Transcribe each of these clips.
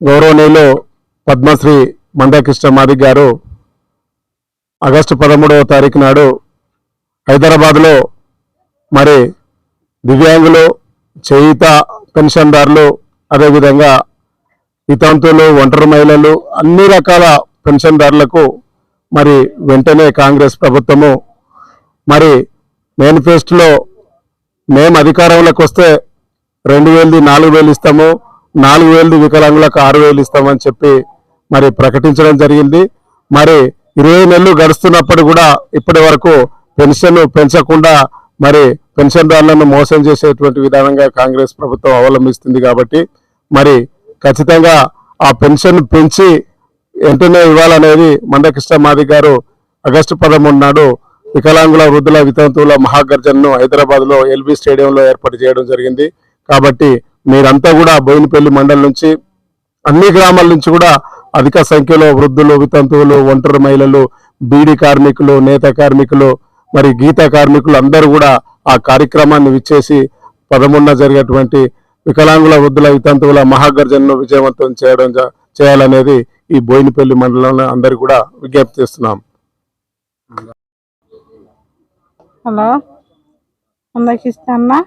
గౌరవనీయులు పద్మశ్రీ మందకృష్ణ మాదిక్ గారు ఆగస్టు పదమూడవ తారీఖు నాడు హైదరాబాద్లో మరి దివ్యాంగులు చేయిత పెన్షన్దారులు అదేవిధంగా వితంతులు ఒంటరి మహిళలు అన్ని రకాల పెన్షన్దారులకు మరి వెంటనే కాంగ్రెస్ ప్రభుత్వము మరి మేనిఫెస్టోలో మేము అధికారంలోకి వస్తే రెండు వేలది నాలుగు వేలు ఇస్తాము. నాలుగు వేలది వికలాంగులకు ఆరు వేలు ఇస్తామని చెప్పి మరి ప్రకటించడం జరిగింది. మరి ఇరవై నెలలు గడుస్తున్నప్పుడు కూడా ఇప్పటి వరకు పెన్షన్ పెంచకుండా మరి పెన్షన్దారులను మోసం చేసేటువంటి విధానంగా కాంగ్రెస్ ప్రభుత్వం అవలంబిస్తుంది కాబట్టి మరి ఖచ్చితంగా ఆ పెన్షన్ పెంచి వెంటనే ఇవ్వాలనేది మందకృష్ణ మాది గారు ఆగస్టు పదమూడు నాడు వికలాంగుల వృద్ధుల వితంతువుల మహాగర్జన్ను హైదరాబాద్లో ఎల్బీ స్టేడియంలో ఏర్పాటు చేయడం జరిగింది. కాబట్టి మీరంతా కూడా బోయినపల్లి మండలం నుంచి అన్ని గ్రామాల నుంచి కూడా అధిక సంఖ్యలో వృద్ధులు వితంతువులు ఒంటరి మహిళలు బీడీ కార్మికులు నేత కార్మికులు మరి గీత కార్మికులు అందరూ కూడా ఆ కార్యక్రమాన్ని విచ్చేసి పదమూడున జరిగేటువంటి వికలాంగుల వృద్ధుల వితంతువుల మహాగర్జనను విజయవంతం చేయడం చేయాలనేది ఈ బోయినపల్లి మండలంలో అందరు కూడా విజ్ఞప్తి చేస్తున్నాం. హలో. అందరికి ఇస్తానా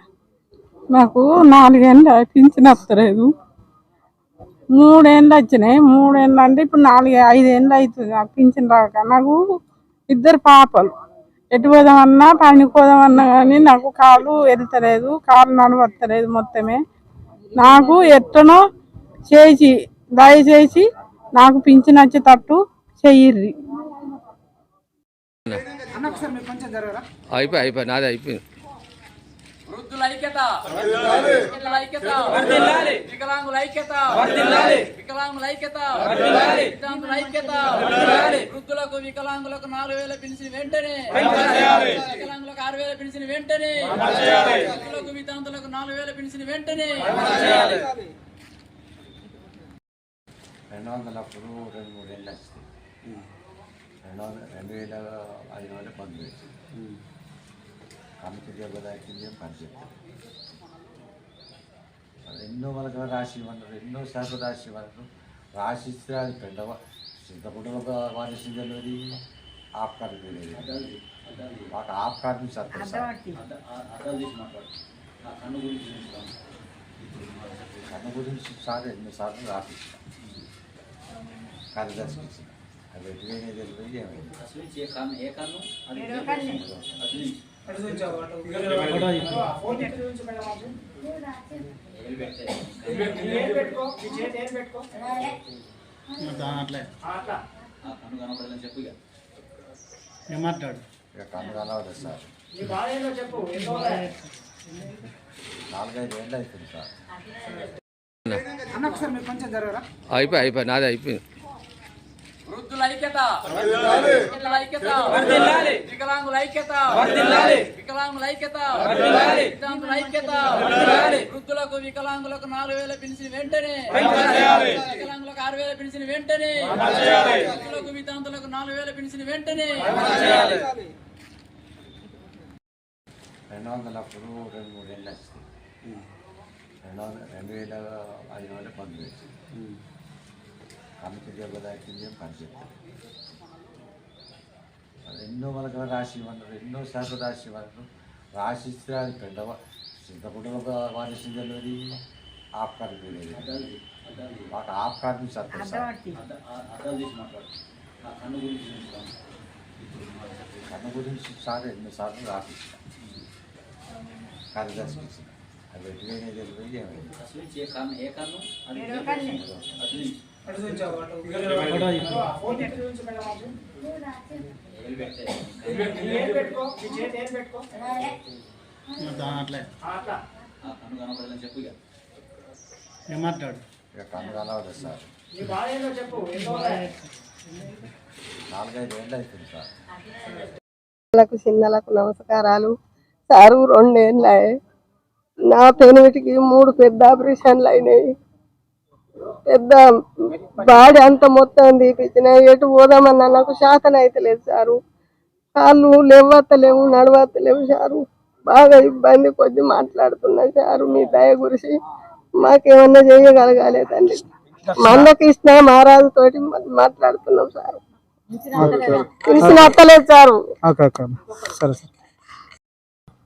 నాకు నాలుగేళ్ళు పింఛన్ వస్తలేదు మూడేళ్ళు వచ్చినాయి. మూడేళ్ళు అంటే ఇప్పుడు నాలుగు ఐదేళ్ళు అవుతుంది ఆ పింఛన్ రాక. నాకు ఇద్దరు పాపలు. ఎటు పోదామన్నా పనికి పోదామన్నా కానీ నాకు కాలు వెళ్తలేదు కాలు నడవత్తలేదు మొత్తమే. నాకు ఎట్టనో చేసి దయచేసి నాకు పింఛన్ వచ్చేటట్టు చెయ్యిర్రి. అయిపోయి అయిపోయి నాది అయిపోయింది. వృద్ధుల ఐక్యత పిల్లల ఐక్యత వికలాంగుల ఐక్యత. వికలాంగుల ఐక్యత. వికలాంగుల ఐక్యత. వృద్ధులకు వికలాంగులకు నాలుగు వేల పెన్షన్ వెంటనే. వికలాంగులకు ఆరు వేల పెన్షన్ వెంటనే. వృద్ధులకు వితాంతులకు నాలుగు వేల పెన్షన్ వెంటనే. రెండు వందల అప్పుడు రెండు మూడు ఏళ్ళు వస్తాయి రెండు వందల రెండు వేల ఐదు వందల పంతొమ్మిది. కమిటీ దెబ్బతాకింది పనిచేస్తాం ఎన్నో వాళ్ళకి రాసి ఇవ్వన్నారు ఎన్నో శాతం రాసి ఇవ్వన్నారు. రాసి ఇస్తే అది పెద్ద చింతపుట్టులో వాడిసి తెలియదు ఆఫ్కార్ తెలియదు. మాకు వస్తుంది కన్ను గురించి సార్ ఎన్నిసార్లు రాసిస్తాం కార్యదర్శి ఇచ్చిన. అది ఎటువైనా తెలియదు ఏమైంది ఏమంటాడు కన్ను సార్ నాలుగైదు ఏళ్ళు అవుతుంది సార్ అయిపోయి అయిపోయి నాది అయిపోయింది. వృద్ధుల ఐక్యత పిల్లల ఐక్యత వికలాంగుల ఐక్యత వికలాంగుల ఐక్యత వికలాంగుల ఐక్యత వృద్ధులకు వికలాంగులకు నాలుగు వేల పెన్షన్ వెంటనే. వికలాంగులకు ఆరు వేల పెన్షన్ వెంటనే. వృద్ధులకు వితాంతులకు నాలుగు వేల పెన్షన్ వెంటనే. రెండు వందల అప్పుడు రెండు మూడు ఏళ్ళు వస్తాయి రెండు వందల రెండు వేల ఐదు వందల పంతొమ్మిది కమిటీ దెబ్బతాకింది పనిచేస్తాం ఎన్నో వాళ్ళకి రాసి ఇవ్వన్నారు ఎన్నో శాతం రాసి ఇవ్వన్నారు రాసి ఇస్తే అది పెద్ద చింతపుట్టులో వాడిసి తెలియదు ఆఫ్కార్ తెలియదు మాకు ఆఫ్కార్ నుంచి వస్తుంది సార్. కన్ను గురించి సార్ ఎన్నిసార్లు రాసిస్తాం కార్యదర్శి ఇచ్చిన అది ఎటువైనా తెలియదు ఏమైంది ఇక నాలుగైదు ఏళ్ళు అవుతుంది సార్ పిల్లలకు చిన్నలకు నమస్కారాలు. సారు రెండేళ్ళే. నా పెనిమిటికి మూడు పెద్ద ఆపరేషన్లు అయినాయి. పెద్ద బాడీ అంత మొత్తం తీపించిన ఎటు పోదామన్నా నాకు శాతం అయితే లేదు సారు. కాళ్ళు లేవత్తలేవు నడవత్తలేవు సారు. బాగా ఇబ్బంది కొద్ది మాట్లాడుతున్నా సారు. మీ దయ గురించి మాకేమన్నా చేయగలగాలి తండ్రి. మందకృష్ణ మహారాజు తోటి మాట్లాడుతున్నాం సార్. తెలిసిన అత్తలేదు సారు.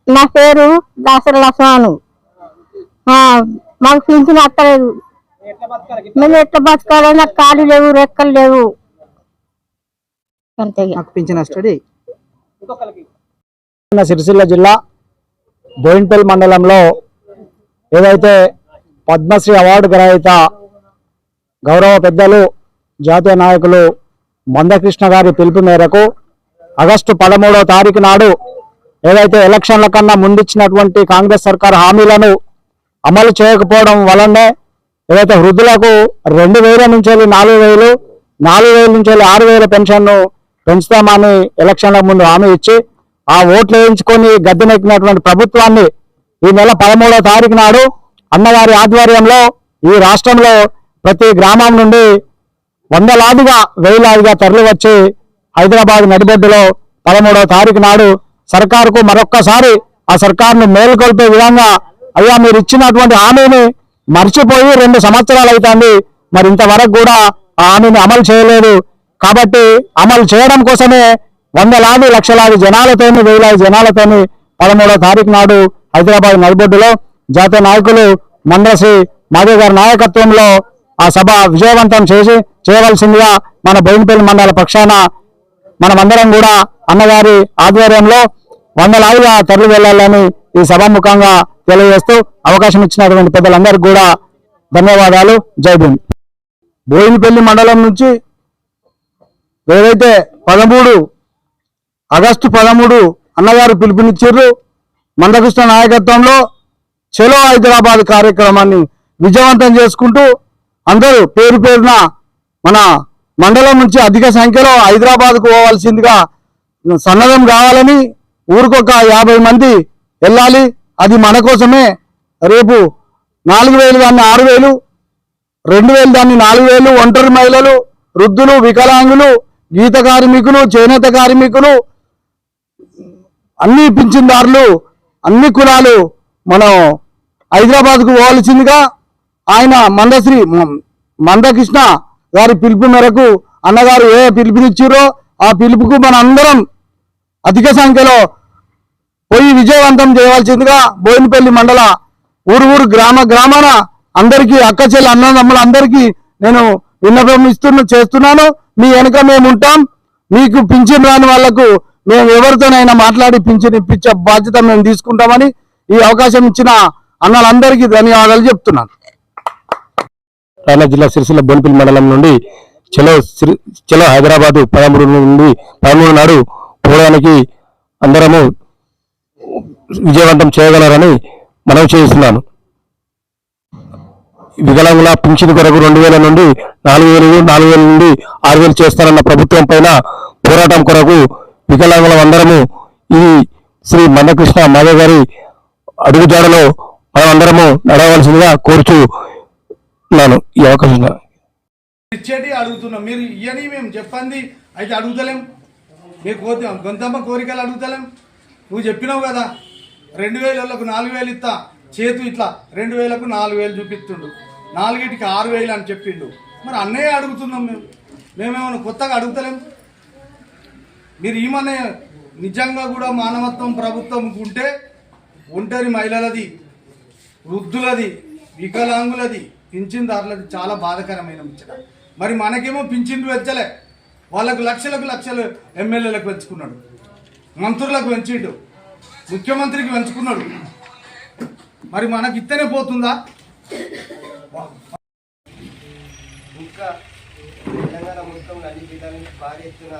నా పేరు దాసరి లక్ష్మణు. మాకు పింఛన్ అత్తలేదు మేము ఎట్లా బతకాలి నాకు కాళ్ళు లేవు రెక్కలు లేవు. అంతే సిరిసిల్ల జిల్లా బోయిన్పల్లి మండలంలో ఏదైతే పద్మశ్రీ అవార్డు గ్రహీత గౌరవ పెద్దలు జాతీయ నాయకులు మందకృష్ణ గారి పిలుపు మేరకు ఆగస్టు పదమూడవ తారీఖు నాడు ఏదైతే ఎలక్షన్ల కన్నా ముందిచ్చినటువంటి కాంగ్రెస్ సర్కార్ హామీలను అమలు చేయకపోవడం వలనే ఏదైతే వృద్ధులకు రెండు వేల నుంచి వెళ్ళి నాలుగు వేలు నాలుగు వేల నుంచి వెళ్ళి ఆరు వేల పెన్షన్ను పెంచుతామని ఎలక్షన్ల ముందు హామీ ఇచ్చి ఆ ఓట్లు వేయించుకొని గద్దెనెక్కినటువంటి ప్రభుత్వాన్ని ఈ నెల పదమూడవ తారీఖు నాడు అన్నవారి ఆధ్వర్యంలో ఈ రాష్ట్రంలో ప్రతి గ్రామం నుండి వందలాదిగా వేలాదిగా తరలి వచ్చి హైదరాబాద్ నడిబొడ్డులో పదమూడవ తారీఖు నాడు సర్కారుకు మరొక్కసారి ఆ సర్కారును మేలుకొల్పే విధంగా అయ్యా మీరు ఇచ్చినటువంటి హామీని మర్చిపోయి రెండు సంవత్సరాలు అవుతుంది మరి ఇంతవరకు కూడా ఆ హామీని అమలు చేయలేదు. కాబట్టి అమలు చేయడం కోసమే వందలాది లక్షలాది జనాలతోని వేలాది జనాలతోని పదమూడవ తారీఖు నాడు హైదరాబాద్ నల్బొడ్డులో జాతీయ నాయకులు మందశ్రీ మాధవ్ గారి నాయకత్వంలో ఆ సభ విజయవంతం చేసి చేయవలసిందిగా మన బోయినపల్లి మండల పక్షాన మనమందరం కూడా అన్నగారి ఆధ్వర్యంలో వందలాదిగా తరలి వెళ్ళాలని ఈ సభాముఖంగా తెలియజేస్తూ అవకాశం ఇచ్చినటువంటి పెద్దలందరికీ కూడా ధన్యవాదాలు. జై భీమ్. బోయినపల్లి మండలం నుంచి ఏదైతే పదమూడు ఆగస్టు పదమూడు అన్నగారు పిలుపునిచ్చారు మందకృష్ణ నాయకత్వంలో చలో హైదరాబాద్ కార్యక్రమాన్ని విజయవంతం చేసుకుంటూ అందరూ పేరు పేరున మన మండలం నుంచి అధిక సంఖ్యలో హైదరాబాద్కు పోవాల్సిందిగా సన్నదం కావాలని ఊరికొక యాభై మంది వెళ్ళాలి. అది మన కోసమే. రేపు నాలుగు వేలు దాన్ని ఆరు వేలు రెండు వేలు దాన్ని నాలుగు వేలు ఒంటరి మహిళలు వృద్ధులు వికలాంగులు గీత కార్మికులు చేనేత కార్మికులు అన్ని పింఛన్దారులు అన్ని కులాలు మనం హైదరాబాద్కు పోవాల్సిందిగా ఆయన మందశ్రీ మందకృష్ణ గారి పిలుపు మేరకు అన్నగారు ఏ పిలుపునిచ్చారో ఆ పిలుపుకు మన అందరం అధిక సంఖ్యలో పోయి విజయవంతం చేయవలసిందిగా బోయినపల్లి మండల ఊరు ఊరు గ్రామ గ్రామాన అందరికీ అక్క చెల్లి అన్నదమ్ములందరికీ నేను విన్నపం ఇస్తున్న చేస్తున్నాను. మీ వెనుక మేము ఉంటాం. మీకు పింఛన్ రాని వాళ్ళకు మేము ఎవరితోనైనా మాట్లాడి పింఛన్ ఇప్పించే బాధ్యత మేము తీసుకుంటామని ఈ అవకాశం ఇచ్చిన అన్నలందరికీ ధన్యవాదాలు చెప్తున్నాను. రాయల జిల్లా సిరిసిల్ల బోనిపల్లి మండలం నుండి చలో సిరి చలో హైదరాబాద్ పదమూడు నుండి పదమూడు నాడు పోవడానికి అందరము విజయవంతం చేయగలరని మనవి చేస్తున్నాను. వికలాంగుల పింఛన్ కొరకు రెండు వేల నుండి నాలుగు వేలు నాలుగు వేల నుండి ఆరు వేలు చేస్తారన్న ప్రభుత్వం పైన పోరాటం కొరకు వికలాంగులం అందరము ఈ శ్రీ మందకృష్ణ మాధవ్ గారి అడుగుజాడలో మనం అందరము నడవలసిందిగా కోరుచు ఉన్నాను. ఈ అవకాశం ఇచ్చిన- ఇచ్చేటి అడుగుతున్నాం. మీరు ఇయని మేము చెప్పండి అయితే అడుగుతలేం. మీకు కోతి గొంతమ్మ కోరికలు అడుగుతలేం. నువ్వు చెప్పినావు కదా. రెండు వేలకు నాలుగు వేలు ఇస్తా. చేతు ఇట్లా రెండు వేలకు నాలుగు వేలు చూపిస్తుండు. నాలుగిటికి ఆరు వేలు అని చెప్పిండు. మరి అన్నయ్య అడుగుతున్నాం మేము. మేమేమైనా కొత్తగా అడుగుతలేం? మీరు ఈమనే నిజంగా కూడా మానవత్వం ప్రభుత్వం ఉంటే ఒంటరి మహిళలది వృద్ధులది వికలాంగులది పింఛన్దారులది చాలా బాధకరమైన ముచ్చట. మరి మనకేమో పింఛన్లు పెంచలే. వాళ్ళకు లక్షలకు లక్షలు ఎమ్మెల్యేలకు పెంచుకున్నాడు. మంత్రులకు పెంచిండు. ముఖ్యమంత్రికి పెంచుకున్నాడు. మరి మనకి ఇత్తనే పోతుందా? ఇంకా తెలంగాణ మొత్తం అన్ని జిల్లాల నుంచి భారీ ఎత్తున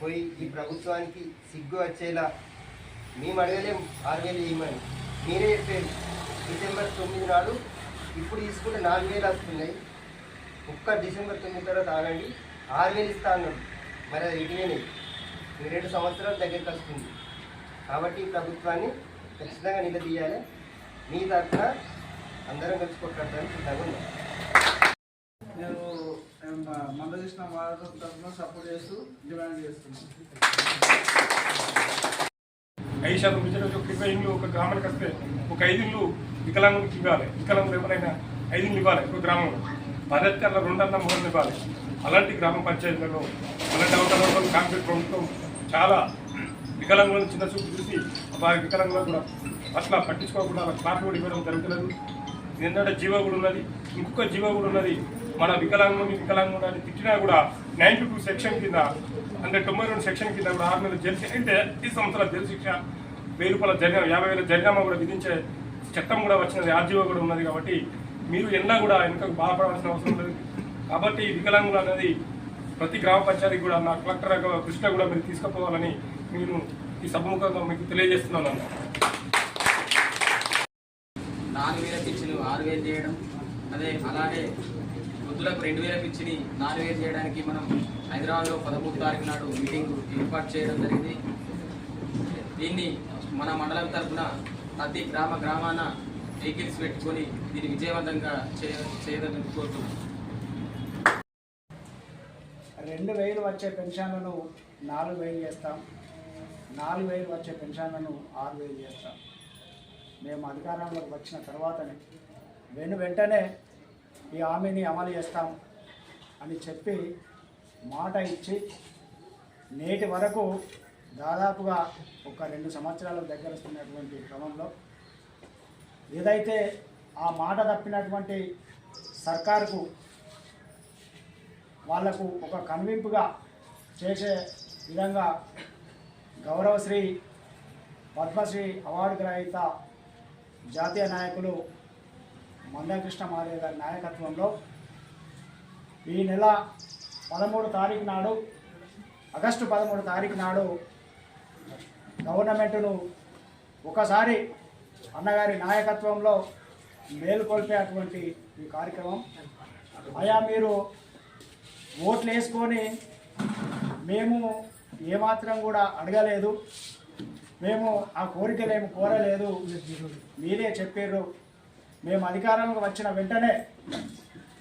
పోయి ఈ ప్రభుత్వానికి సిగ్గు వచ్చేలా మేము అడగలేం ఆరు వేలు ఇవ్వమని మీరే చెప్పారు డిసెంబర్ తొమ్మిది నాడు ఇప్పుడు తీసుకుంటే నాలుగు వేలు వస్తున్నాయి. ఒక్క డిసెంబర్ తొమ్మిది తర్వాత ఆగండి. ఆరు వేలు ఇస్తా అన్నాడు. మరి అది ఇటువైనాయి రెండు సంవత్సరాల దగ్గరికి వస్తుంది. కాబట్టి ఈ ప్రభుత్వాన్ని ఖచ్చితంగా నిలదీయాలి. మీ తరఫున అందరం కలిసి కొట్లాడడానికి సిద్ధంగా ఉన్నాం. నేను మందకృష్ణ మాధవ్ తరఫున సపోర్ట్ చేస్తూ డిమాండ్ చేస్తున్నాను. ఐదు శాతం రిజర్వ్ ఒక ఇరవై ఇల్లు ఒక గ్రామానికి వస్తే ఒక ఐదు ఇల్లు వికలాంగులకు ఇవ్వాలి. వికలాంగులు ఎవరైనా ఐదు ఇల్లు ఇవ్వాలి ఒక గ్రామంలో. పదెత్తర్ల రెండన్న మూడు ఇవ్వాలి. అలాంటి గ్రామ పంచాయతీలలో అలాంటి అవసరాలు కాంగ్రెస్ ప్రభుత్వం చాలా వికలాంగులను చిన్న చూపు చూసి వారి వికలాంగులను కూడా అట్లా పట్టించుకోకుండా అలా క్లాస్ కూడా ఇవ్వడం జరుగుతున్నది. నిన్నటి జీవో కూడా ఉన్నది. ఇంకొక జీవో కూడా ఉన్నది. మన వికలాంగుని వికలాంగుడు అని తిట్టినా కూడా నైన్టీ టూ సెక్షన్ కింద అంటే తొంభై రెండు సెక్షన్ కింద కూడా ఆరు నెలల జైలు శిక్ష అయితే ఈ సంవత్సరాల జైలు శిక్ష వెయ్యి రూపాయల జరిమానా యాభై వేల జరిమానా కూడా విధించే చట్టం కూడా వచ్చినది. ఆ జీవో కూడా ఉన్నది కాబట్టి మీరు ఎన్నా కూడా వెనుకకు బాధపడాల్సిన అవసరం లేదు. కాబట్టి వికలాంగులు అనేది ప్రతి గ్రామ పంచాయతీకి కూడా నా కలెక్టర్ కృష్ణ కూడా మీరు తీసుకుపోవాలని నేను ఈ సభముఖంగా మీకు తెలియజేస్తున్నాను. నాలుగు వేల పిచ్చిని ఆరు వేలు చేయడం అదే అలాగే వృద్ధులకు రెండు వేల పిచ్చిని నాలుగు వేలు చేయడానికి మనం హైదరాబాద్లో పదమూడు తారీఖు నాడు మీటింగ్ ఏర్పాటు చేయడం జరిగింది. దీన్ని మన మండలం తరఫున ప్రతి గ్రామ గ్రామాన వెహికల్స్ పెట్టుకొని దీన్ని విజయవంతంగా చేయ చేయదని కోరుతున్నాం. రెండు వేలు వచ్చే పెన్షన్లను నాలుగు వేలు చేస్తాం. నాలుగు వేలు వచ్చే పెన్షన్లను ఆరు వేలు చేస్తాం. మేము అధికారంలోకి వచ్చిన తర్వాతనే వెను వెంటనే ఈ హామీని అమలు చేస్తాం అని చెప్పి మాట ఇచ్చి నేటి వరకు దాదాపుగా ఒక రెండు సంవత్సరాలకు దగ్గర వస్తున్నటువంటి క్రమంలో ఏదైతే ఆ మాట తప్పినటువంటి సర్కారుకు వాళ్ళకు ఒక కనువింపుగా చేసే విధంగా గౌరవశ్రీ పద్మశ్రీ అవార్డు గ్రహీత జాతీయ నాయకులు మందకృష్ణ మాదే గారి నాయకత్వంలో ఈ నెల పదమూడు తారీఖు నాడు ఆగస్టు పదమూడు తారీఖు నాడు గవర్నమెంట్ను ఒకసారి అన్నగారి నాయకత్వంలో మేలుకొల్పేటువంటి ఈ కార్యక్రమం. అయా మీరు ఓట్లు వేసుకొని మేము ఏమాత్రం కూడా అడగలేదు. మేము ఆ కోరికలు ఏమి కోరలేదు. మీరే చెప్పారు మేము అధికారంలోకి వచ్చిన వెంటనే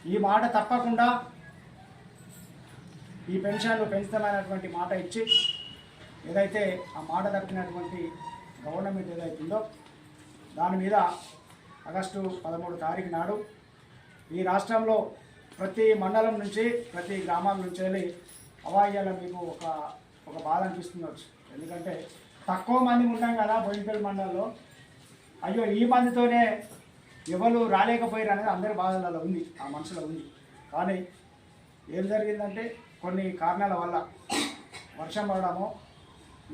ఈ మాట తప్పకుండా ఈ పెన్షన్లు పెంచుతామనేటువంటి మాట ఇచ్చి ఏదైతే ఆ మాట తప్పినటువంటి గవర్నమెంట్ ఏదైతుందో దాని మీద ఆగస్టు పదమూడు తారీఖు నాడు ఈ రాష్ట్రంలో ప్రతి మండలం నుంచి ప్రతి గ్రామం నుంచి వెళ్ళి అవాయిల మీకు ఒక ఒక బాధ అనిపిస్తుండొచ్చు ఎందుకంటే తక్కువ మంది ఉంటాం కదా బోయినపల్లి మండలంలో. అయ్యో ఈ మందితోనే ఎవరు రాలేకపోయారు అనేది అందరి బాధలలో ఉంది. ఆ మనసులో ఉంది. కానీ ఏం జరిగిందంటే కొన్ని కారణాల వల్ల వర్షం పడడము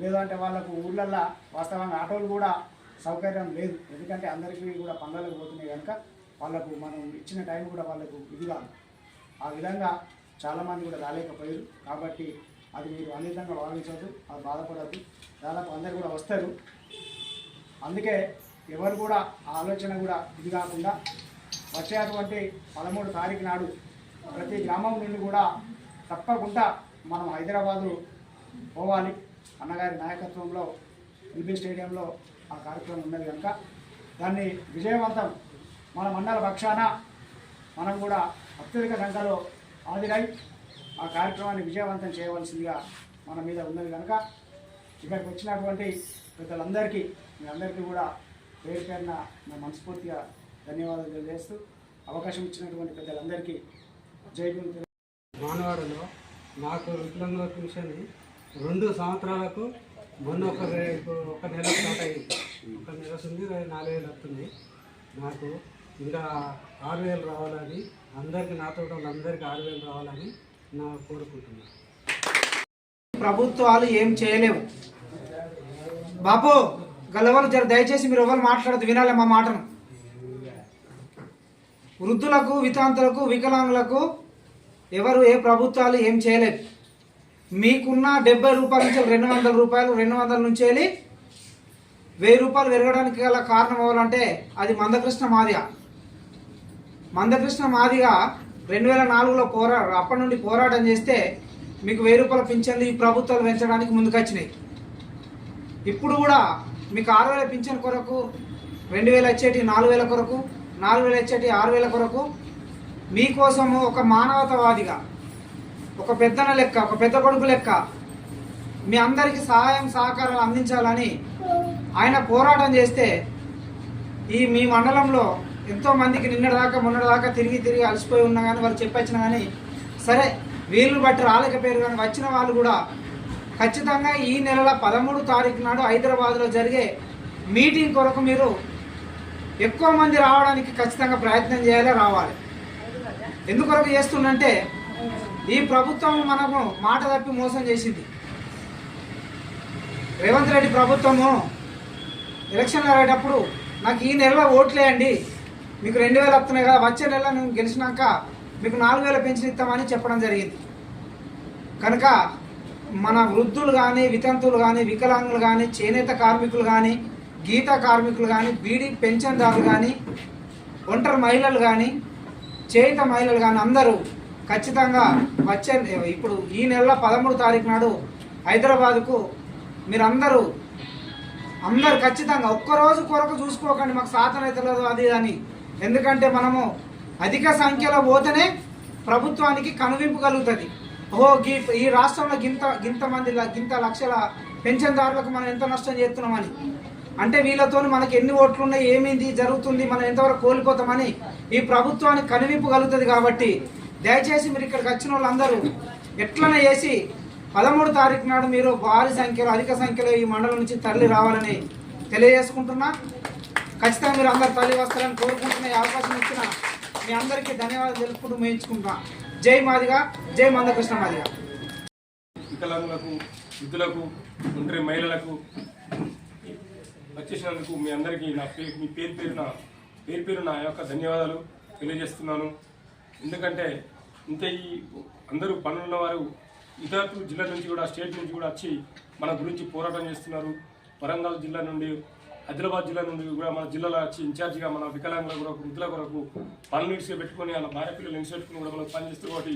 లేదంటే వాళ్ళకు ఊళ్ళల్లో వాస్తవంగా ఆటోలు కూడా సౌకర్యం లేదు. ఎందుకంటే అందరికీ కూడా పనులకు పోతున్నాయి కనుక వాళ్ళకు మనం ఇచ్చిన టైం కూడా వాళ్ళకు ఇది కాదు. ఆ విధంగా చాలామంది కూడా రాలేకపోయారు. కాబట్టి అది మీరు అన్నితంగా భావించవద్దు అది బాధపడద్దు దాదాపు అందరు కూడా వస్తారు. అందుకే ఎవరు కూడా ఆ ఆలోచన కూడా ఇది కాకుండా వచ్చేటువంటి పదమూడు తారీఖు నాడు ప్రతి గ్రామం నుండి కూడా తప్పకుండా మనం హైదరాబాదు పోవాలి. అన్నగారి నాయకత్వంలో ఎల్బీ స్టేడియంలో ఆ కార్యక్రమం ఉన్నది కనుక దాన్ని విజయవంతం మన మండల పక్షాన మనం కూడా అత్యధిక సంఖ్యలో హాజరై ఆ కార్యక్రమాన్ని విజయవంతం చేయవలసిందిగా మన మీద ఉన్నది కనుక ఇక్కడికి వచ్చినటువంటి పెద్దలందరికీ మీ అందరికీ కూడా పేరు పేరున నా మనస్ఫూర్తిగా ధన్యవాదాలు తెలియజేస్తూ అవకాశం ఇచ్చినటువంటి పెద్దలందరికీ జై మానవాడలో నాకు వికలాంగుల పెన్షన్ రెండు సంవత్సరాలకు మొన్న ఒక ఒక నెల స్టార్ట్ అయింది. ఒక నెల ఉంది నాలుగు వేలు వస్తుంది నాకు ఇంకా ఆరు వేలు రావాలని అందరికీ నాతో వాళ్ళందరికీ ఆరు వేలు రావాలని నా ప్రభుత్వాలు ఏం చేయలేవు. బాపు గలవలు జర దయచేసి మీరు ఎవరు మాట్లాడదు వినాలి మా మాటను. వృద్ధులకు వితాంతులకు వికలాంగులకు ఎవరు ఏ ప్రభుత్వాలు ఏం చేయలేదు మీకున్న డెబ్బై రూపాయల నుంచి రెండు వందల రూపాయలు రెండు వందల నుంచి వెళ్ళి వెయ్యి రూపాయలు పెరగడానికి గల కారణం ఎవరంటే అది మందకృష్ణ మాదిగ. మందకృష్ణ మాదిగా రెండు వేల నాలుగులో పోరా అప్పటి నుండి పోరాటం చేస్తే మీకు వెయ్యి రూపాయల పింఛన్లు ఈ ప్రభుత్వాలు పెంచడానికి ముందుకొచ్చినాయి. ఇప్పుడు కూడా మీకు ఆరు వేల పింఛన్ కొరకు రెండు వేలు వచ్చేటి నాలుగు వేల కొరకు నాలుగు వేలు వచ్చేటి ఆరు వేల కొరకు మీకోసము ఒక మానవతవాదిగా ఒక పెద్దన లెక్క ఒక పెద్ద కొడుకు లెక్క మీ అందరికీ సహాయం సహకారాలు అందించాలని ఆయన పోరాటం చేస్తే ఈ మీ మండలంలో ఎంతో మందికి నిన్నటిదాకా మొన్నటిదాకా తిరిగి తిరిగి అలసిపోయి ఉన్నా కానీ వాళ్ళు చెప్పొచ్చినా కానీ సరే వీళ్ళు బట్టి రాలేకపోయారు కానీ వచ్చిన వాళ్ళు కూడా ఖచ్చితంగా ఈ నెలల పదమూడు తారీఖు నాడు హైదరాబాద్లో జరిగే మీటింగ్ కొరకు మీరు ఎక్కువ మంది రావడానికి ఖచ్చితంగా ప్రయత్నం చేయాలి రావాలి. ఎందుకొరకు చేస్తుందంటే ఈ ప్రభుత్వం మనము మాట తప్పి మోసం చేసింది. రేవంత్ రెడ్డి ప్రభుత్వము ఎలక్షన్ అయ్యేటప్పుడు నాకు ఈ నెలలో ఓట్లేయండి. మీకు రెండు వేలు వస్తున్నాయి కదా వచ్చే నెల నేను గెలిచినాక మీకు నాలుగు వేల పెన్షన్ ఇస్తామని చెప్పడం జరిగింది. కనుక మన వృద్ధులు కానీ వితంతువులు కానీ వికలాంగులు కానీ చేనేత కార్మికులు కానీ గీత కార్మికులు కానీ బీడీ పెన్షన్దారులు కానీ ఒంటరి మహిళలు కానీ చేయిత మహిళలు కానీ అందరూ ఖచ్చితంగా వచ్చే ఇప్పుడు ఈ నెల పదమూడు తారీఖు నాడు హైదరాబాద్కు మీరందరూ అందరు ఖచ్చితంగా ఒక్కరోజు కొరకు చూసుకోకండి మాకు సాధన అయితే లేదు అది అని. ఎందుకంటే మనము అధిక సంఖ్యలో పోతేనే ప్రభుత్వానికి కనువింపు కలుగుతుంది. ఓహో గీ ఈ రాష్ట్రంలో గింత గింత మంది గింత లక్షల పెన్షన్దారులకు మనం ఎంత నష్టం చేస్తున్నామని. అంటే వీళ్ళతో మనకి ఎన్ని ఓట్లు ఉన్నాయి ఏమైంది జరుగుతుంది మనం ఎంతవరకు కోల్పోతామని ఈ ప్రభుత్వానికి కనువింపు కలుగుతుంది కాబట్టి దయచేసి మీరు ఇక్కడికి వచ్చిన వాళ్ళందరూ ఎట్లనే చేసి పదమూడు తారీఖు నాడు మీరు భారీ సంఖ్యలో అధిక సంఖ్యలో ఈ మండలం నుంచి తరలి రావాలని తెలియజేసుకుంటున్నా. ఖచ్చితంగా మీరు అందరు తల్లి వస్తారని కోరుకుంటున్న అవకాశం ఇచ్చిన మీ అందరికీ ధన్యవాదాలు తెలుపుకుంటూ ముగించుకుంటున్నా జై మాదిగా జై మందకృష్ణ మాదిగా. వికలాంగులకు వృద్ధులకు ఒంటరి మహిళలకు వచ్చేసినందుకు మీ అందరికీ నా పేరు మీ పేరు పేరున పేరు పేరు నా యొక్క ధన్యవాదాలు తెలియజేస్తున్నాను. ఎందుకంటే ఇంత ఈ అందరూ పనులున్న వారు ఇతర జిల్లా నుంచి కూడా స్టేట్ నుంచి కూడా వచ్చి మన గురించి పోరాటం చేస్తున్నారు. వరంగల్ జిల్లా నుండి ఆదిలాబాద్ జిల్లా నుండి కూడా మన జిల్లాలో ఇన్ఛార్జిగా మన వికలాంగుల కొరకు వృద్ధుల కొరకు పనులు నీట్స్గా పెట్టుకొని వాళ్ళ భార్య పిల్లలు ఇడిచి పెట్టుకుని కూడా మనం పనిచేస్తూ కాబట్టి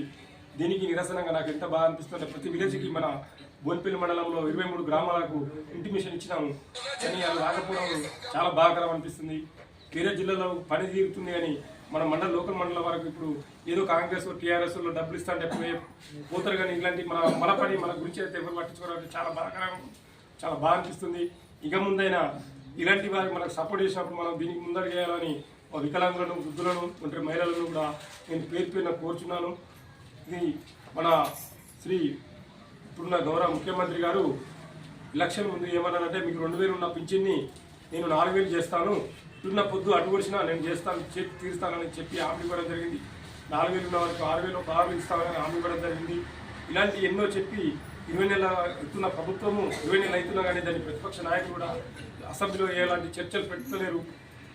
దీనికి నిరసనంగా నాకు ఎంత బాగా అనిపిస్తుంది ప్రతి విలేజ్కి మన బోన్పల్లి మండలంలో ఇరవై మూడు గ్రామాలకు ఇంటిమేషన్ ఇచ్చినాము. కానీ అది రాకపోవడం చాలా బాధాకరం అనిపిస్తుంది. వేరే జిల్లాలో పని తీరుతుంది అని మన మండల లోకల్ మండలం వరకు ఇప్పుడు ఏదో కాంగ్రెస్ టీఆర్ఎస్లో డబ్బులు ఇస్తా అంటే పోతారు కానీ ఇలాంటి మన మన పని మన గురించి అయితే ఎవరు పట్టించుకోవడం చాలా బాధాకరం చాలా బాగా అనిపిస్తుంది. ఇక ముందైనా ఇలాంటి వారికి మనకు సపోర్ట్ చేసినప్పుడు మనం దీనికి ముందడు చేయాలని ఒక వికలాంగులను వృద్ధులను ఒంటరి మహిళలను కూడా నేను పేరు పేరున కోరుచున్నాను. ఇది మన శ్రీ ఇప్పుడున్న గౌరవ ముఖ్యమంత్రి గారు ఎలక్షన్ ముందు ఏమన్నారంటే మీకు రెండు వేలు ఉన్న పింఛన్ని నేను నాలుగు వేలు చేస్తాను. ఇప్పుడున్న పొద్దు అటు వచ్చినా నేను చేస్తాను చెప్పి తీరుస్తానని చెప్పి హామీ ఇవ్వడం జరిగింది. నాలుగు వేలు ఉన్న వారికి ఆరు వేలు ఒక ఆరు వేలు ఇస్తామని హామీ ఇవ్వడం జరిగింది. ఇలాంటి ఎన్నో చెప్పి ఇరవై నెలల ఎత్తున్న ప్రభుత్వము ఇరవై నెలలు అవుతున్నా కానీ దాని ప్రతిపక్ష నాయకులు కూడా అసెంబ్లీలో ఎలాంటి చర్చలు పెట్టలేరు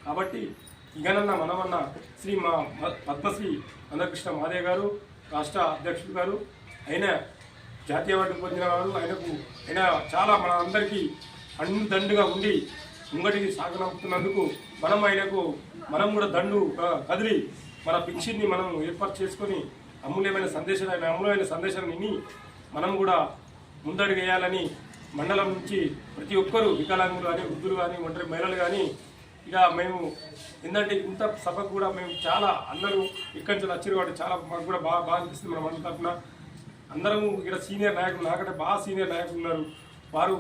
కాబట్టి ఇకనన్నా మనమన్న శ్రీ మా పద్మశ్రీ అన్నకృష్ణ మాదే గారు రాష్ట్ర అధ్యక్షుడు గారు ఆయన జాతీయ అవార్డు పొందిన వారు ఆయనకు ఆయన చాలా మన అందరికీ అన్ను దండుగా ఉండి ముంగటికి సాగనంపుతున్నందుకు మనం ఆయనకు మనం కూడా దండు కదిలి మన పింఛన్ని మనం ఏర్పాటు చేసుకొని అమూల్యమైన సందేశాలు ఆయన అమూల్యమైన సందేశాన్ని విని మనం కూడా ముందడుగు వేయాలని మండలం నుంచి ప్రతి ఒక్కరూ వికలాంగులు కానీ వృద్ధులు కానీ ఒంటరి మహిళలు కానీ ఇక మేము ఏంటంటే ఇంత సభకు కూడా మేము చాలా అందరూ ఇక్కడి నుంచి వచ్చారు కాబట్టి చాలా మాకు కూడా బాగా బాగా అనిపిస్తుంది మన మండలి తరఫున. అందరం ఇక్కడ సీనియర్ నాయకులు నాకంటే బాగా సీనియర్ నాయకులు ఉన్నారు. వారు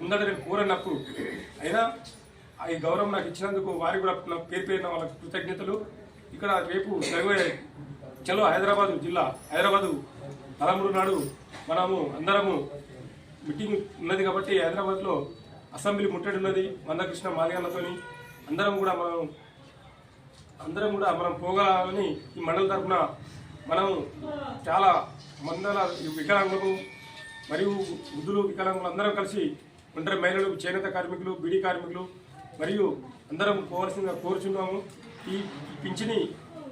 ముందట నేను కోరనప్పుడు అయినా ఆ ఈ గౌరవం నాకు ఇచ్చినందుకు వారికి కూడా నా పేరు పేరున వాళ్ళకి కృతజ్ఞతలు. ఇక్కడ రేపు జరగబోయే చలో హైదరాబాదు జిల్లా హైదరాబాదు తలమురు నాడు మనము అందరము మీటింగ్ ఉన్నది కాబట్టి హైదరాబాద్లో అసెంబ్లీ ముట్టడి ఉన్నది మందకృష్ణ మాదిగన్నతోని అందరం కూడా మనం అందరం కూడా మనం పోగలని ఈ మండల తరఫున మనం చాలా మందల వికలాంగులు మరియు వృద్ధులు వికలాంగులు అందరం కలిసి ఒంటరి మహిళలు చేనేత కార్మికులు బీడీ కార్మికులు మరియు అందరం పోవాల్సిందిగా కోరుచున్నాము. ఈ పింఛని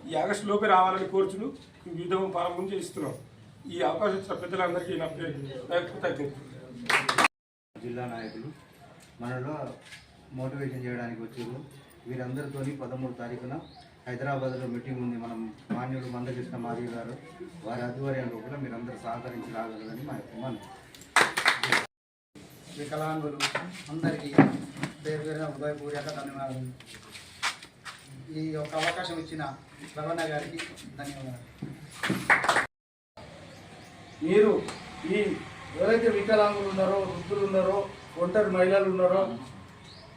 ఈ ఆగస్టు లోపే రావాలని కోరుచును ఈ విధం ప్రారంభం చేస్తున్నాం. ఈ అవకాశం ఇచ్చిన పెద్దలందరికీ నా పేరు కృతజ్ఞతలు. జిల్లా నాయకులు. మనలో మోటివేషన్ చేయడానికి వచ్చారు. వీరందరితోని పదమూడు తారీఖున హైదరాబాద్లో మీటింగ్ ఉంది. మనం మాన్యుడు మందకృష్ణ మాది గారు వారి ఆధ్వర్యంలో కూడా మీరందరూ సహకరించి రాగలరని మా యొక్క మనం వికలాంగులు అందరికీ పేరు పేరున హృదయపూర్వక ధన్యవాదాలు. ఈ యొక్క అవకాశం ఇచ్చిన రవణ గారికి ధన్యవాదాలు. మీరు ఈ ఎవరైతే వికలాంగులు ఉన్నారో వృద్ధులు ఉన్నారో ఒంటరి మహిళలు ఉన్నారో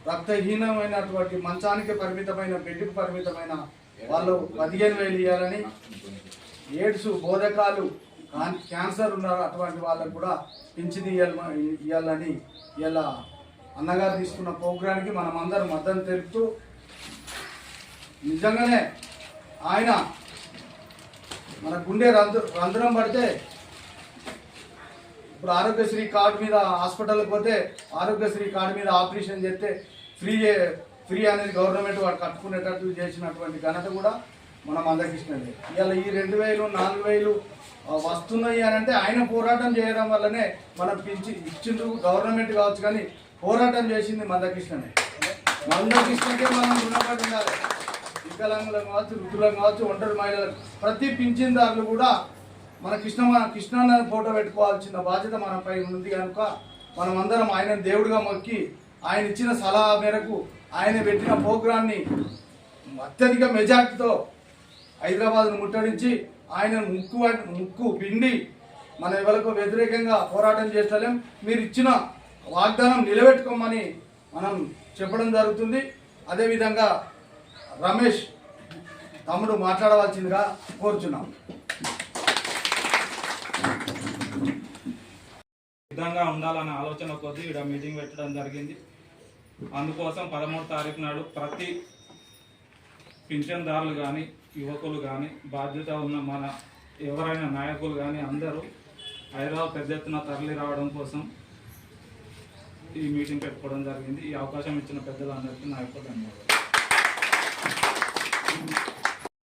రక్తహీనమైనటువంటి మంచానికి పరిమితమైన బెడ్కి పరిమితమైన వాళ్ళు పదిహేను వేలు ఇవ్వాలని ఎయిడ్స్ బోధకాలు క్యాన్సర్ ఉన్నారు అటువంటి వాళ్ళకు కూడా పింఛన్ ఇవ్వాలని ఇలా అన్నగారు తీసుకున్న ప్రోగ్రాంకి మనం అందరం మద్దతు తెలుపుతూ నిజంగానే ఆయన మన గుండె రంధ్ర రంధ్రం పడితే ఇప్పుడు ఆరోగ్యశ్రీ కార్డు మీద హాస్పిటల్కి పోతే ఆరోగ్యశ్రీ కార్డు మీద ఆపరేషన్ చేస్తే ఫ్రీ ఫ్రీ అనేది గవర్నమెంట్ వాడు కట్టుకునేటట్టు చేసినటువంటి ఘనత కూడా మన మందకృష్ణది. ఇవాళ ఈ రెండు వేలు నాలుగు వేలు వస్తున్నాయి అని అంటే ఆయన పోరాటం చేయడం వల్లనే మనం పిలిచి ఇచ్చిండ్రు గవర్నమెంట్ కావచ్చు కానీ పోరాటం చేసింది మందకృష్ణనే. మందకృష్ణకే మనం రుణపడి ఉండాలి. వికలాంగులం కావచ్చు వృద్ధులం కావచ్చు ఒంటరి మహిళలకు ప్రతి పింఛన్దారులు కూడా మన కృష్ణ కృష్ణాన్న ఫోటో పెట్టుకోవాల్సిన బాధ్యత మనపై ఉంది కనుక మనం అందరం ఆయన దేవుడిగా మొక్కి ఆయన ఇచ్చిన సలహా మేరకు ఆయన పెట్టిన ప్రోగ్రాన్ని అత్యధిక మెజార్టీతో హైదరాబాద్ను ముట్టడించి ఆయన ముక్కు ముక్కు పిండి మన ఎవరికి వ్యతిరేకంగా పోరాటం చేస్తలేం. మీరు ఇచ్చిన వాగ్దానం నిలబెట్టుకోమని మనం చెప్పడం జరుగుతుంది. అదేవిధంగా రమేష్ తమ్ముడు మాట్లాడవలసిందిగా కోరుచున్నాం. విధంగా ఉండాలనే ఆలోచన కొద్దీ ఇక్కడ మీటింగ్ పెట్టడం జరిగింది. అందుకోసం పదమూడు తారీఖు నాడు ప్రతి పింఛన్దారులు కానీ యువకులు కానీ బాధ్యత ఉన్న మన ఎవరైనా నాయకులు కానీ అందరూ హైదరాబాద్ పెద్ద ఎత్తున తరలి రావడం కోసం ఈ మీటింగ్ పెట్టుకోవడం జరిగింది. ఈ అవకాశం ఇచ్చిన పెద్దలందరికీ నా యొక్క ధన్యవాదాలు.